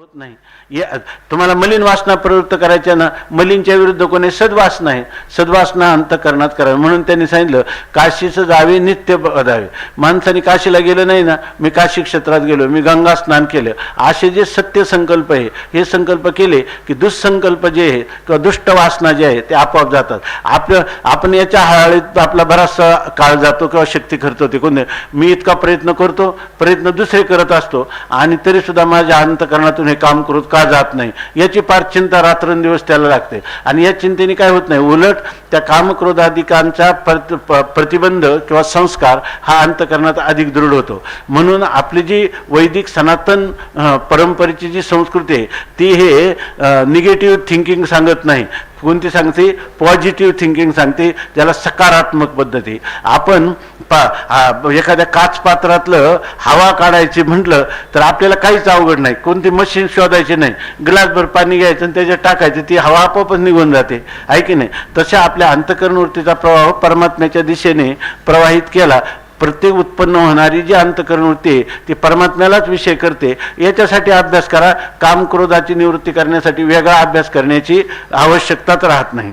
होत नाही. तुम्हाला मलिन वासना प्रवृत्त करायच्या ना मलिनच्या विरुद्ध कोणी सद्वासना आहे सद्वासना अंतकरणात करावी. म्हणून त्यांनी सांगितलं काशीचं जावे नित्य बदावे माणसाने काशीला गेलं नाही ना मी काशी क्षेत्रात गेलो मी गंगा स्नान केलं. असे जे सत्य संकल्प आहे हे संकल्प केले की दुःसंकल्प जे आहे किंवा दुष्ट वासना जे आहे ते आपोआप जातात. आपलं आपण याच्या हाळीत आपला बराचसा काळ जातो किंवा शक्ती खर्च होते. कोण मी इतका प्रयत्न करतो प्रयत्न दुसरे करत असतो. आणि तरी सुद्धा माझ्या अंतकरणातून हे काम करत का जात नाही? याची फार चिंता रात्रंदिवस त्याला लागते. आणि या चिंतेने काय होत नाही? उलट त्या कामक्रोधाधिकांचा प्रत प्रतिबंध किंवा संस्कार हा अंतकरणात अधिक दृढ होतो. म्हणून आपली जी वैदिक सनातन परंपरेची जी संस्कृती आहे ती हे निगेटिव्ह थिंकिंग सांगत नाही. कोणती सांगते? पॉझिटिव्ह थिंकिंग सांगते ज्याला सकारात्मक पद्धती. आपण पा एखाद्या काच पात्रातलं हवा काढायची म्हटलं तर आपल्याला काहीच अवघड नाही. कोणती मशीन शोधायची नाही. ग्लासभर पाणी घ्यायचं आणि त्याच्यात टाकायचं ती हवा आपोआपच निघून जाते. आहे की नाही? तशा आपल्या अंतकरणवृत्तीचा प्रवाह परमात्म्याच्या दिशेने प्रवाहित केला प्रत्येक उत्पन्न होणारी जी अंतकरण होते ती परमात्म्यालाच विषय करते. याच्यासाठी अभ्यास करा. काम क्रोधाची निवृत्ती करण्यासाठी वेगळा अभ्यास करण्याची आवश्यकताच राहत नाही.